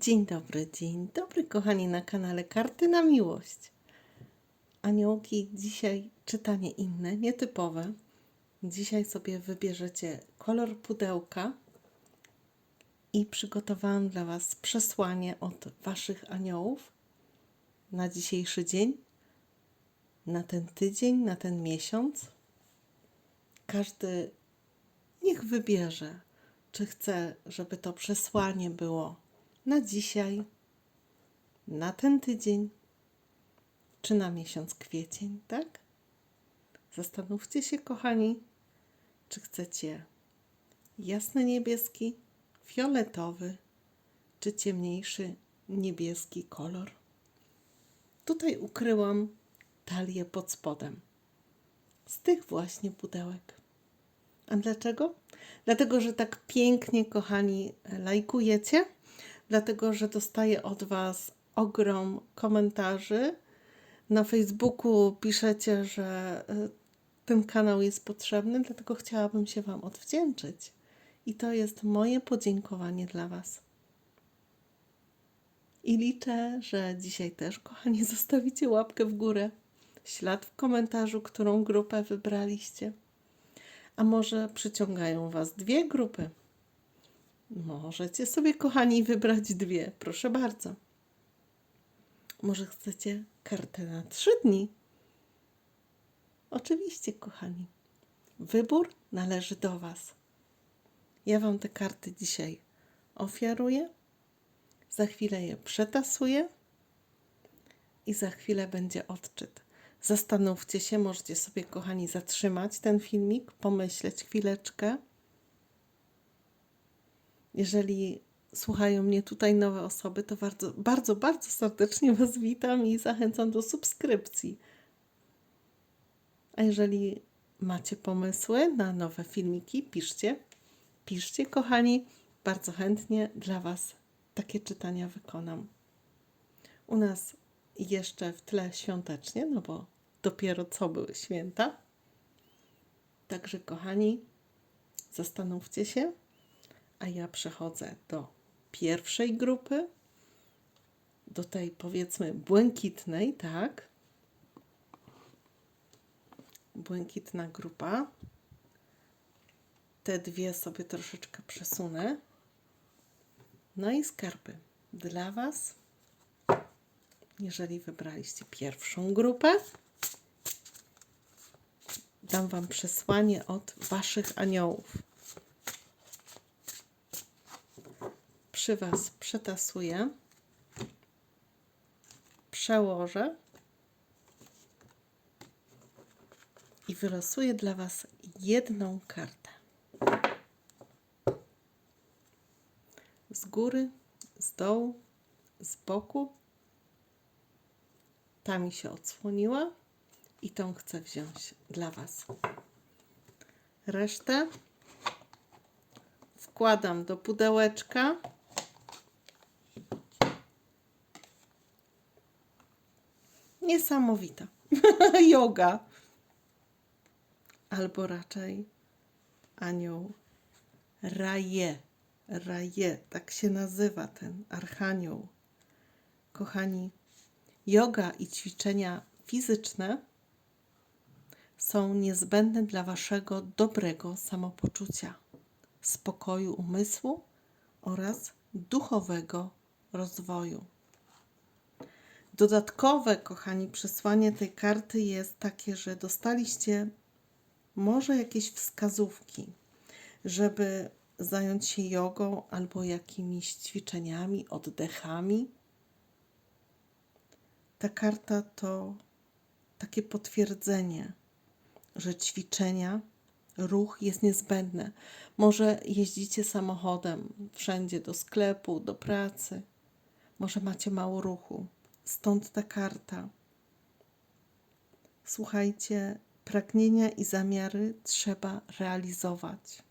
Dzień dobry, dzień dobry, kochani, na kanale Karty na Miłość. Aniołki, dzisiaj czytanie inne, nietypowe. Dzisiaj sobie wybierzecie kolor pudełka i przygotowałam dla Was przesłanie od Waszych aniołów na dzisiejszy dzień, na ten tydzień, na ten miesiąc. Każdy niech wybierze, czy chce, żeby to przesłanie było na dzisiaj, na ten tydzień, czy na miesiąc kwiecień, tak? Zastanówcie się, kochani, czy chcecie jasny niebieski, fioletowy, czy ciemniejszy niebieski kolor. Tutaj ukryłam talię pod spodem z tych właśnie pudełek. A dlaczego? Dlatego, że tak pięknie, kochani, lajkujecie, dlatego, że dostaję od Was ogrom komentarzy. Na Facebooku piszecie, że y, ten kanał jest potrzebny, dlatego chciałabym się Wam odwdzięczyć. I to jest moje podziękowanie dla Was. I liczę, że dzisiaj też, kochani, zostawicie łapkę w górę, ślad w komentarzu, którą grupę wybraliście. A może przyciągają Was dwie grupy? Możecie sobie, kochani, wybrać dwie. Proszę bardzo. Może chcecie kartę na trzy dni? Oczywiście, kochani. Wybór należy do Was. Ja Wam te karty dzisiaj ofiaruję. Za chwilę je przetasuję i za chwilę będzie odczyt. Zastanówcie się, możecie sobie, kochani, zatrzymać ten filmik, pomyśleć chwileczkę. Jeżeli słuchają mnie tutaj nowe osoby, to bardzo, bardzo, bardzo serdecznie Was witam i zachęcam do subskrypcji. A jeżeli macie pomysły na nowe filmiki, piszcie. Piszcie, kochani. Bardzo chętnie dla Was takie czytania wykonam. U nas jeszcze w tle świątecznie, no bo dopiero co były święta. Także, kochani, zastanówcie się, a ja przechodzę do pierwszej grupy, do tej powiedzmy błękitnej, tak? Błękitna grupa. Te dwie sobie troszeczkę przesunę. No i skarpy dla Was. Jeżeli wybraliście pierwszą grupę, dam Wam przesłanie od Waszych aniołów. Przy Was przetasuję, przełożę i wylosuję dla Was jedną kartę. Z góry, z dołu, z boku. Ta mi się odsłoniła i tą chcę wziąć dla Was. Resztę wkładam do pudełeczka. Niesamowita. Yoga. Albo raczej anioł Raje. Raje, tak się nazywa ten archanioł. Kochani, yoga i ćwiczenia fizyczne są niezbędne dla waszego dobrego samopoczucia, spokoju umysłu oraz duchowego rozwoju. Dodatkowe, kochani, przesłanie tej karty jest takie, że dostaliście może jakieś wskazówki, żeby zająć się jogą albo jakimiś ćwiczeniami, oddechami. Ta karta to takie potwierdzenie, że ćwiczenia, ruch jest niezbędny. Może jeździcie samochodem wszędzie do sklepu, do pracy, może macie mało ruchu, stąd ta karta. Słuchajcie, pragnienia i zamiary trzeba realizować.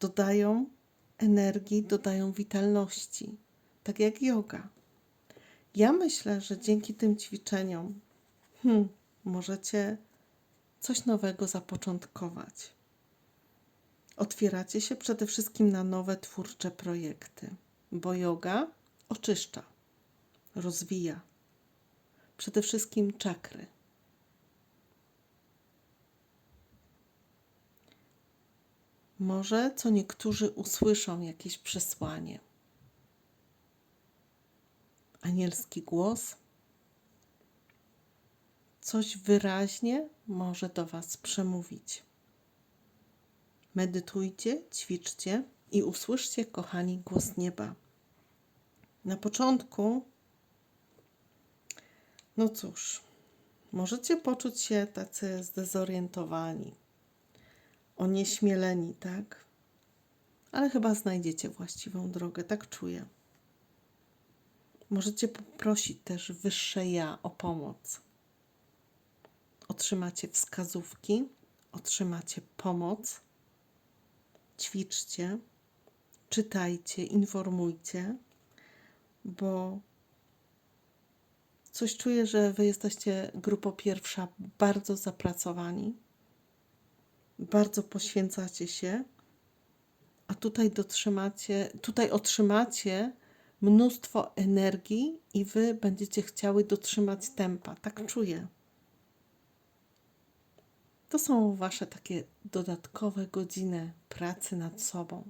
Dodają energii, dodają witalności, tak jak yoga. Ja myślę, że dzięki tym ćwiczeniom hmm, możecie coś nowego zapoczątkować. Otwieracie się przede wszystkim na nowe twórcze projekty. bo yoga oczyszcza, rozwija. Przede wszystkim czakry. Może co niektórzy usłyszą jakieś przesłanie. Anielski głos, coś wyraźnie może do Was przemówić. Medytujcie, ćwiczcie i usłyszcie, kochani, głos nieba. Na początku, no cóż, możecie poczuć się tacy zdezorientowani, onieśmieleni, tak? Ale chyba znajdziecie właściwą drogę, tak czuję. Możecie poprosić też wyższe ja o pomoc. Otrzymacie wskazówki, otrzymacie pomoc. Ćwiczcie, czytajcie, informujcie, bo coś czuję, że wy jesteście grupo pierwsza bardzo zapracowani, bardzo poświęcacie się, a tutaj dotrzymacie, tutaj otrzymacie mnóstwo energii i wy będziecie chciały dotrzymać tempa. Tak czuję. To są wasze takie dodatkowe godziny pracy nad sobą.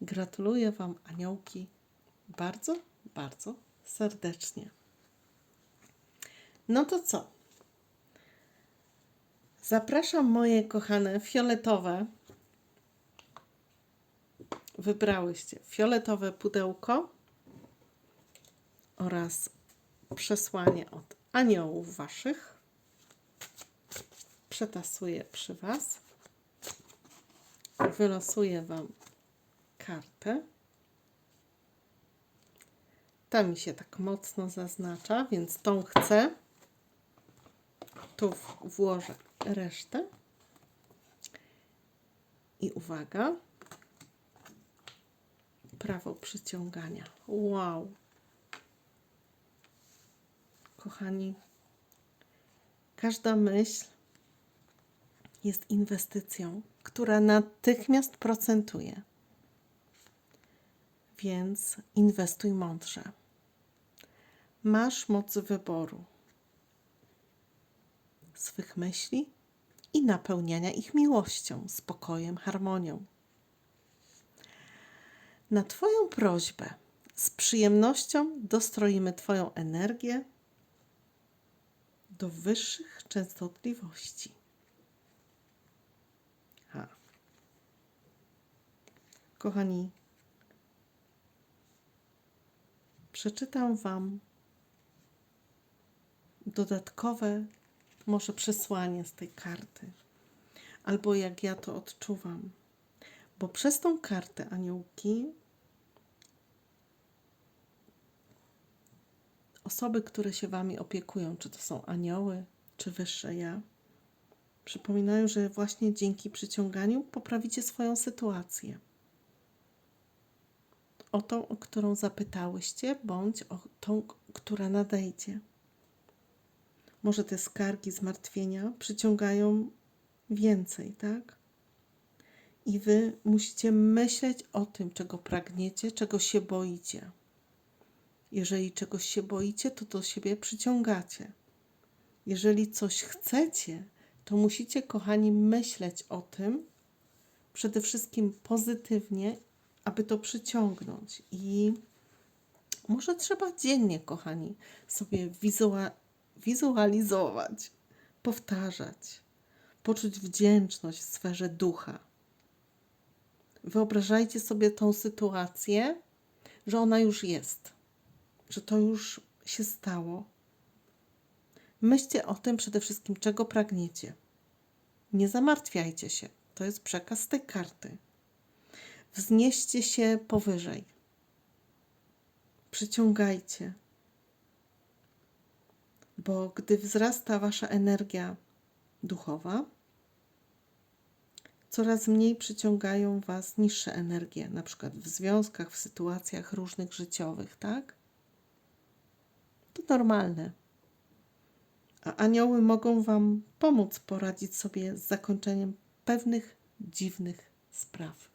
Gratuluję wam, aniołki, bardzo, bardzo serdecznie. No to co? Zapraszam moje kochane fioletowe. Wybrałyście fioletowe pudełko oraz przesłanie od aniołów waszych. Przetasuję przy was. Wylosuję wam kartę. Ta mi się tak mocno zaznacza, więc tą chcę. Tu włożę resztę. I uwaga. Prawo przyciągania. Wow. Kochani, każda myśl jest inwestycją, która natychmiast procentuje. Więc inwestuj mądrze. Masz moc wyboru swych myśli i napełniania ich miłością, spokojem, harmonią. Na Twoją prośbę z przyjemnością dostroimy Twoją energię do wyższych częstotliwości. Ha. Kochani, przeczytam Wam dodatkowe może przesłanie z tej karty, albo jak ja to odczuwam. Bo przez tą kartę aniołki osoby, które się wami opiekują, czy to są anioły, czy wyższe ja, przypominają, że właśnie dzięki przyciąganiu poprawicie swoją sytuację. O tą, o którą zapytałyście, bądź o tą, która nadejdzie. Może te skargi, zmartwienia przyciągają więcej, tak? I wy musicie myśleć o tym, czego pragniecie, czego się boicie. Jeżeli czegoś się boicie, to do siebie przyciągacie. Jeżeli coś chcecie, to musicie, kochani, myśleć o tym przede wszystkim pozytywnie, aby to przyciągnąć. I może trzeba dziennie, kochani, sobie wizua- wizualizować, powtarzać, poczuć wdzięczność w sferze ducha. Wyobrażajcie sobie tą sytuację, że ona już jest, że to już się stało. Myślcie o tym przede wszystkim, czego pragniecie. Nie zamartwiajcie się. To jest przekaz tej karty. Wznieście się powyżej. Przyciągajcie. Bo gdy wzrasta wasza energia duchowa, coraz mniej przyciągają was niższe energie, na przykład w związkach, w sytuacjach różnych życiowych, tak? To normalne. A anioły mogą wam pomóc poradzić sobie z zakończeniem pewnych dziwnych spraw.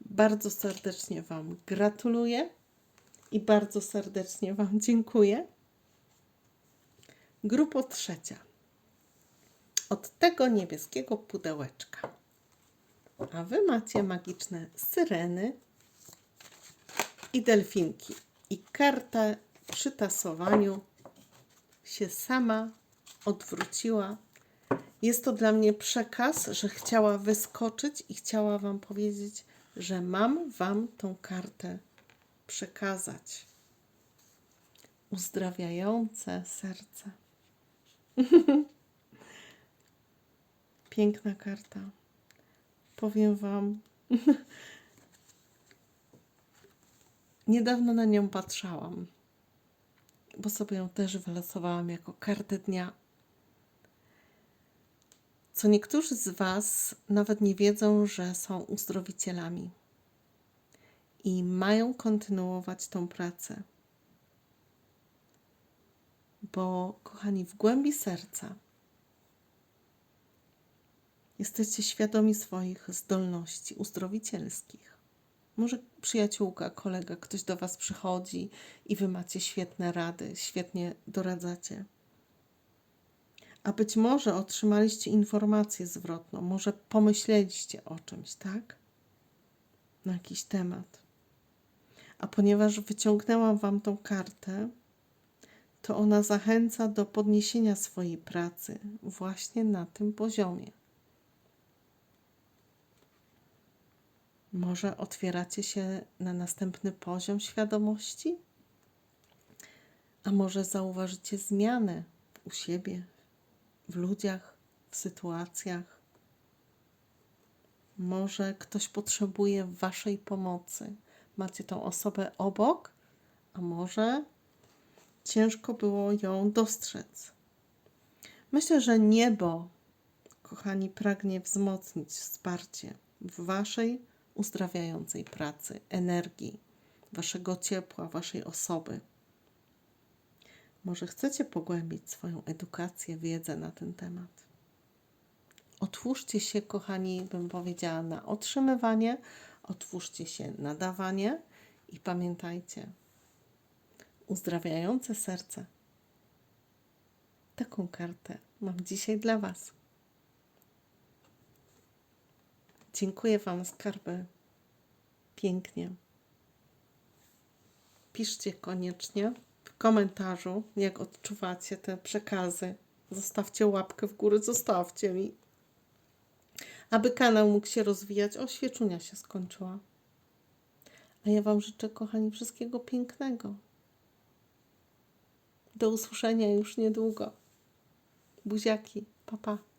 Bardzo serdecznie Wam gratuluję i bardzo serdecznie Wam dziękuję. Grupo trzecia. Od tego niebieskiego pudełeczka. A Wy macie magiczne syreny i delfinki. I karta przy tasowaniu się sama odwróciła. Jest to dla mnie przekaz, że chciała wyskoczyć i chciała Wam powiedzieć, że mam Wam tą kartę przekazać. Uzdrawiające serce. Piękna karta. Powiem Wam. Niedawno na nią patrzałam, bo sobie ją też wylosowałam jako kartę dnia. Co niektórzy z Was nawet nie wiedzą, że są uzdrowicielami i mają kontynuować tą pracę. Bo, kochani, w głębi serca jesteście świadomi swoich zdolności uzdrowicielskich. Może przyjaciółka, kolega, ktoś do Was przychodzi i Wy macie świetne rady, świetnie doradzacie. A być może otrzymaliście informację zwrotną, może pomyśleliście o czymś, tak? Na jakiś temat. A ponieważ wyciągnęłam Wam tą kartę, to ona zachęca do podniesienia swojej pracy właśnie na tym poziomie. Może otwieracie się na następny poziom świadomości? A może zauważycie zmianę u siebie, w ludziach, w sytuacjach? Może ktoś potrzebuje Waszej pomocy. Macie tą osobę obok, a może ciężko było ją dostrzec. Myślę, że niebo, kochani, pragnie wzmocnić wsparcie w Waszej uzdrawiającej pracy, energii, Waszego ciepła, Waszej osoby. Może chcecie pogłębić swoją edukację, wiedzę na ten temat. Otwórzcie się, kochani, bym powiedziała, na otrzymywanie, otwórzcie się na dawanie i pamiętajcie, uzdrawiające serce. Taką kartę mam dzisiaj dla Was. Dziękuję Wam, skarby. Pięknie. Piszcie koniecznie w komentarzu, jak odczuwacie te przekazy. Zostawcie łapkę w górę, zostawcie mi. Aby kanał mógł się rozwijać. O, świeczunia się skończyła. A ja Wam życzę, kochani, wszystkiego pięknego. Do usłyszenia już niedługo. Buziaki, papa. Pa.